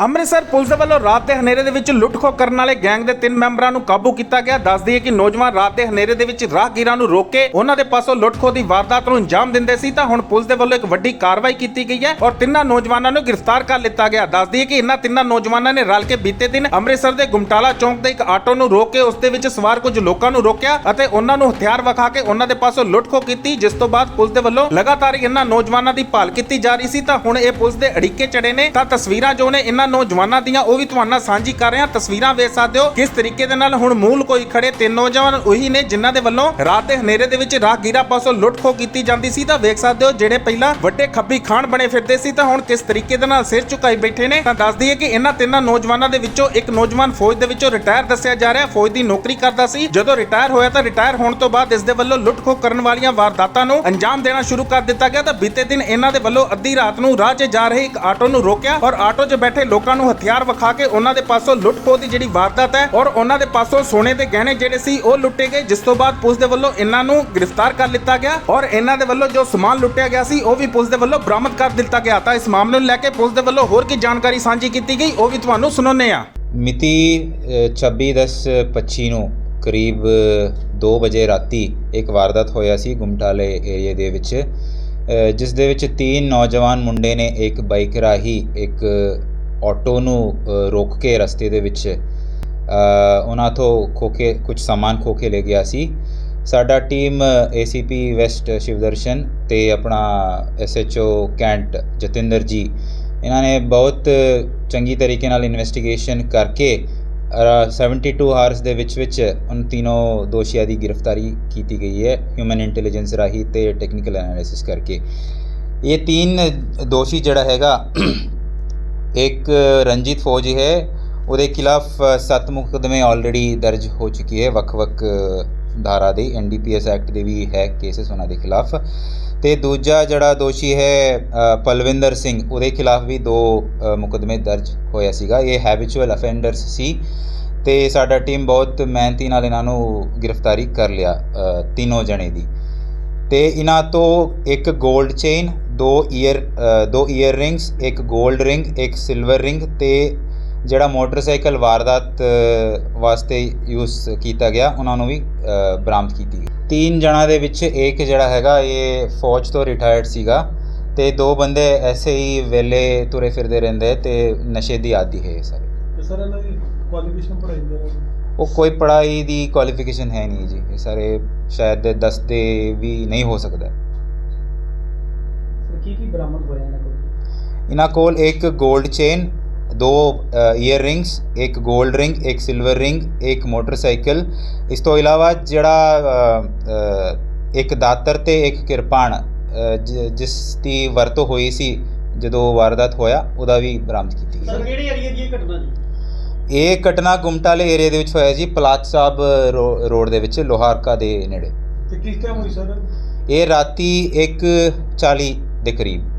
Amritsar police ਵੱਲੋਂ ਰਾਤ ਦੇ ਹਨੇਰੇ ਦੇ ਵਿੱਚ ਲੁੱਟਖੋ ਕਰਨ ਵਾਲੇ ਗੈਂਗ ਦੇ ਤਿੰਨ ਮੈਂਬਰਾਂ ਨੂੰ ਕਾਬੂ ਕੀਤਾ ਗਿਆ। ਦੱਸ ਦਈਏ ਕਿ ਨੌਜਵਾਨ ਰਾਤ ਦੇ ਹਨੇਰੇ ਦੇ ਵਿੱਚ ਰਾਹਗੀਰਾਂ ਨੂੰ ਰੋਕ ਕੇ ਉਹਨਾਂ ਦੇ ਪਾਸੋਂ ਲੁੱਟਖੋ ਦੀ ਵਾਰਦਾਤ ਨੂੰ ਅੰਜਾਮ ਦਿੰਦੇ ਸੀ ਤਾਂ ਹੁਣ ਪੁਲਿਸ ਦੇ ਵੱਲੋਂ ਇੱਕ ਵੱਡੀ ਕਾਰਵਾਈ ਕੀਤੀ ਗਈ ਹੈ ਔਰ ਤਿੰਨਾਂ ਨੌਜਵਾਨਾਂ ਨੂੰ ਗ੍ਰਿਫਤਾਰ ਕਰ ਲਿੱਤਾ ਗਿਆ। ਦੱਸ ਦਈਏ ਕਿ ਇਹਨਾਂ ਤਿੰਨਾਂ ਨੌਜਵਾਨਾਂ ਨੇ ਰਲ ਕੇ ਬੀਤੇ ਦਿਨ ਅੰਮ੍ਰਿਤਸਰ ਦੇ ਗੁਮਟਾਲਾ ਚੌਂਕ ਦੇ ਇੱਕ ਆਟੋ ਨੂੰ ਰੋਕ ਕੇ ਉਸ ਦੇ ਵਿੱਚ ਸਵਾਰ ਕੁਝ ਲੋਕਾਂ ਨੂੰ ਰੋਕਿਆ ਅਤੇ ਉਹਨਾਂ ਨੂੰ ਹਥਿਆਰ ਵਿਖਾ ਕੇ ਉਹਨਾਂ ਦੇ ਪਾਸੋਂ ਲੁੱਟਖੋ ਕੀਤੀ, ਜਿਸ ਤੋਂ ਬਾਅਦ ਪੁਲਿਸ ਦੇ ਵੱਲੋਂ ਲਗਾਤਾਰ ਇਹਨਾਂ ਨੌਜਵਾਨਾਂ ਦੀ ਭਾਲ ਕੀਤੀ ਜਾ ਰਹੀ ਸੀ। ਤਾਂ ਹੁਣ ਇਹ ਪੁਲਿਸ ਦੇ ਅੜਿੱਕੇ ਚੜੇ ਨੇ। ਤਾਂ ਤਸਵੀਰਾਂ ਜੋ ਨੇ ਇਹਨਾਂ ਨੌਜਵਾਨਾਂ ਦੀਆਂ ਉਹ ਵੀ ਤੁਹਾਨੂੰ ਨਾਲ ਸਾਂਝੀ ਕਰ ਰਹੇ ਹਾਂ ਤਸਵੀਰਾਂ ਵੇਖ ਸਕਦੇ ਹੋ। ਕਿਸ ਤਰੀਕੇ ਦੇ ਨਾਲ ਹੁਣ ਮੂਲ ਕੋਈ ਖੜੇ ਤਿੰਨ ਨੌਜਵਾਨ ਉਹੀ ਨੇ ਜਿਨ੍ਹਾਂ ਦੇ ਵੱਲੋਂ ਰਾਤ ਦੇ ਹਨੇਰੇ ਦੇ ਵਿੱਚ ਰਾਹਗੀਰਾਂ ਪਾਸੋਂ ਲੁੱਟਖੋ ਕੀਤੀ ਜਾਂਦੀ ਸੀ। ਤਾਂ ਵੇਖ ਸਕਦੇ ਹੋ ਜਿਹੜੇ ਪਹਿਲਾਂ ਵੱਡੇ ਖੱਬੀ ਖਾਨ ਬਣੇ ਫਿਰਦੇ ਸੀ, ਤਾਂ ਹੁਣ ਕਿਸ ਤਰੀਕੇ ਦੇ ਨਾਲ ਸਿਰ ਝੁਕਾਈ ਬੈਠੇ ਨੇ। ਤਾਂ ਦੱਸ ਦਈਏ ਕਿ ਇਹਨਾਂ ਤਿੰਨਾਂ ਨੌਜਵਾਨਾਂ ਦੇ ਵਿੱਚੋਂ ਇੱਕ ਨੌਜਵਾਨ ਫੌਜ ਦੇ ਵਿੱਚੋਂ ਰਿਟਾਇਰ ਦੱਸਿਆ ਜਾ ਰਿਹਾ। ਫੌਜ ਦੀ ਨੌਕਰੀ ਕਰਦਾ ਸੀ। ਜਦੋਂ ਰਿਟਾਇਰ ਹੋਇਆ ਤਾਂ ਰਿਟਾਇਰ ਹੋਣ ਤੋਂ ਬਾਅਦ ਇਸ ਦੇ ਵੱਲੋਂ ਲੁੱਟਖੋ ਕਰਨ ਵਾਲੀਆਂ ਵਾਰਦਾਤਾਂ ਨੂੰ ਅੰਜਾਮ ਦੇਣਾ ਸ਼ੁਰੂ ਕਰ ਦਿੱਤਾ ਗਿਆ। ਤਾਂ ਬੀਤੇ ਦਿਨ ਇਹਨਾਂ ਦੇ ਵੱਲੋਂ ਅੱਧੀ ਰਾਤ ਨੂੰ ਰਾਹ 'ਚ ਜਾ ਰਹੇ ਇੱਕ ਆਟੋ ਨੂੰ ਰੋਕਿਆ ਔਰ ਆਟੋ 'ਚ ਬੈਠੇ ਲੋਕਾਂ ਨੂੰ ਹਥਿਆਰ ਵਿਖਾ ਕੇ ਉਹਨਾਂ ਦੇ ਪਾਸੋਂ ਲੁੱਟਖੋ ਦੀ ਜਿਹੜੀ ਵਾਰਦਾਤ ਹੈ ਔਰ ਉਹਨਾਂ ਦੇ ਪਾਸੋਂ ਸੋਨੇ ਦੇ ਗਹਿਣੇ ਜਿਹੜੇ ਸੀ ਉਹ ਲੁੱਟੇ ਗਏ, ਜਿਸ ਤੋਂ ਬਾਅਦ ਪੁਲਿਸ ਦੇ ਵੱਲੋਂ ਇਹਨਾਂ ਨੂੰ ਗ੍ਰਿਫਤਾਰ ਕਰ ਲਿੱਤਾ ਗਿਆ ਔਰ ਇਹਨਾਂ ਦੇ ਵੱਲੋਂ ਜੋ ਸਮਾਨ ਲੁੱਟਿਆ ਗਿਆ ਸੀ, ਉਹ ਵੀ ਪੁਲਿਸ ਦੇ ਵੱਲੋਂ ਬਰਾਮਦ ਕਰ ਦਿੱਤਾ ਗਿਆ ਤਾਂ ਇਸ ਮਾਮਲੇ ਨੂੰ ਲੈ ਕੇ ਪੁਲਿਸ ਦੇ ਵੱਲੋਂ ਹੋਰ ਕੀ ਜਾਣਕਾਰੀ ਸਾਂਝੀ ਕੀਤੀ ਗਈ, ਉਹ ਵੀ ਤੁਹਾਨੂੰ ਸੁਣਾਉਂਦੇ ਆ ਮਿਤੀ 26/10/25 ਨੂੰ ਕਰੀਬ 2 ਵਜੇ ਰਾਤੀ ਇੱਕ ਵਾਰਦਾਤ ਹੋਇਆ ਸੀ ਗੁਮਟਾਲੇ ਏਰੀਆ ਦੇ ਵਿੱਚ ਜਿਸ ਦੇ ਵਿੱਚ ਤਿੰਨ ਨੌਜਵਾਨ ਮੁੰਡੇ ਨੇ, ਇੱਕ ਬਾਈਕ ਰਾਹੀਂ, ਇੱਕ ਆਟੋ ਨੂੰ ਰੋਕ ਕੇ ਰਸਤੇ ਦੇ ਵਿੱਚ ਉਹਨਾਂ ਤੋਂ ਖੋ ਕੇ ਕੁਝ ਸਾਮਾਨ ਖੋ ਲੈ ਗਿਆ ਸੀ। ਸਾਡਾ ਟੀਮ ਏਸੀਪੀ ਵੈਸਟ ਸ਼ਿਵਦਰਸ਼ਨ ਤੇ ਆਪਣਾ ਐਸਐਚਓ ਕੈਂਟ ਜਤਿੰਦਰ ਜੀ ਇਹਨਾਂ ਨੇ ਬਹੁਤ ਚੰਗੀ ਤਰੀਕੇ ਨਾਲ ਇਨਵੈਸਟੀਗੇਸ਼ਨ ਕਰਕੇ ਅ, 72 ਹਾਰਸ ਦੇ ਵਿੱਚ ਵਿੱਚ ਉਨ ਤਿੰਨੋਂ ਦੋਸ਼ੀਆਂ ਦੀ ਗ੍ਰਿਫਤਾਰੀ ਕੀਤੀ ਗਈ ਹੈ ਹਿਊਮਨ ਇੰਟੈਲੀਜੈਂਸ ਰਾਹੀਂ ਤੇ ਟੈਕਨੀਕਲ ਐਨਾਲਿਸਿਸ ਕਰਕੇ। ਇਹ ਤਿੰਨ ਦੋਸ਼ੀ ਜਿਹੜਾ ਹੈਗਾ ਇੱਕ ਰਣਜੀਤ ਫੌਜੀ ਹੈ ਉਹਦੇ ਖਿਲਾਫ ਸੱਤ ਮੁਕਦਮੇ ਆਲਰੇਡੀ ਦਰਜ ਹੋ ਚੁੱਕੀ ਹੈ ਵੱਖ-ਵੱਖ ਧਾਰਾ ਦੇ ਐਨਡੀਪੀਐਸ ਐਕਟ ਦੇ ਵੀ ਹੈ ਕੇਸਸ ਉਹਨਾਂ ਦੇ ਖਿਲਾਫ। ਤੇ ਦੂਜਾ ਜਿਹੜਾ ਦੋਸ਼ੀ ਹੈ ਪਲਵਿੰਦਰ ਸਿੰਘ ਉਹਦੇ ਖਿਲਾਫ ਵੀ ਦੋ ਅ, ਮੁਕਦਮੇ ਦਰਜ ਹੋਇਆ ਸੀਗਾ। ਇਹ ਹੈਬਿਚੁਅਲ ਅਫੈਂਡਰਸ ਸੀ ਤੇ ਸਾਡਾ ਟੀਮ ਬਹੁਤ ਮਿਹਨਤੀ ਨਾਲ ਇਹਨਾਂ ਨੂੰ ਗ੍ਰਿਫਤਾਰੀ ਕਰ ਲਿਆ ਤਿੰਨੋਂ ਜਣੇ ਦੀ। ਤੇ ਇਹਨਾਂ ਤੋਂ ਇੱਕ 골ਡ ਚੇਨ ਦੋ ਈਅਰ ਦੋ ਈਅਰ ਰਿੰਗਸ ਇੱਕ 골ਡ ਰਿੰਗ ਇੱਕ ਸਿਲਵਰ ਰਿੰਗ ਤੇ ਜਿਹੜਾ ਮੋਟਰਸਾਈਕਲ ਵਾਰਦਾਤ ਵਾਸਤੇ ਯੂਜ਼ ਕੀਤਾ ਗਿਆ ਉਹਨਾਂ ਨੂੰ ਵੀ ਬਰਾਮਦ ਕੀਤੀ ਗਈ। ਤਿੰਨ ਜਣਾ ਦੇ ਵਿੱਚ ਇੱਕ ਜਿਹੜਾ ਹੈਗਾ ਇਹ ਫੌਜ ਤੋਂ ਰਿਟਾਇਰਡ ਸੀਗਾ ਤੇ ਦੋ ਬੰਦੇ ਐਸੇ ਹੀ ਵੇਲੇ ਤੁਰੇ ਫਿਰਦੇ ਰਹਿੰਦੇ ਤੇ ਨਸ਼ੇ ਦੀ ਆਦੀ ਹੈ ਇਹ ਸਾਰੇ। ਤੇ ਸਰ ਇਹਨਾਂ ਦੀ ਕੁਆਲੀਫਿਕੇਸ਼ਨ ਪੜਾਈ ਦੀ ਹੈ ਉਹ ਕੋਈ ਪੜ੍ਹਾਈ ਦੀ ਕੁਆਲੀਫਿਕੇਸ਼ਨ ਹੈ ਨਹੀਂ ਜੀ। ਇਹ ਸਾਰੇ ਸ਼ਾਇਦ 10 ਦੇ ਵੀ ਨਹੀਂ ਹੋ ਸਕਦਾ। ਕੀ ਕੀ ਬਰਾਮਦ ਹੋਇਆ ਇਹਨਾਂ ਕੋਲ? ਇਹਨਾਂ ਕੋਲ ਇੱਕ 골ਡ ਚੇਨ ਦੋ ਈਅਰ ਰਿੰਗਸ ਇੱਕ 골ਡ ਰਿੰਗ ਇੱਕ ਸਿਲਵਰ ਰਿੰਗ ਇੱਕ ਮੋਟਰਸਾਈਕਲ ਇਸ ਤੋਂ ਇਲਾਵਾ ਜਿਹੜਾ ਇੱਕ ਦਾਤਰ ਤੇ ਇੱਕ ਕਿਰਪਾਨ ਜਿਸ ਦੀ ਵਰਤੋਂ ਹੋਈ ਸੀ ਜਦੋਂ ਵਾਰਦਾਤ ਹੋਇਆ ਉਹਦਾ ਵੀ ਬਰਾਮਦ ਕੀਤੀ ਗਈ। ਕਿਹੜੇ ਏਰੀਆ ਦੀ ਇਹ ਘਟਨਾ ਜੀ? ਇਹ ਘਟਨਾ ਗੁਮਟਾਲੇ ਏਰੀਆ ਦੇ ਵਿੱਚ ਹੋਇਆ ਜੀ ਪਲਾਟ ਸਾਹਿਬ ਰੋਡ ਦੇ ਵਿੱਚ ਲੋਹਾਰਕਾ ਦੇ ਨੇੜੇ। ਤੇ ਕਿਸ ਟਾਈਮ ਹੋਈ ਸਰ? ਇਹ ਰਾਤੀ 1:40 ਦੇ ਕਰੀਬ।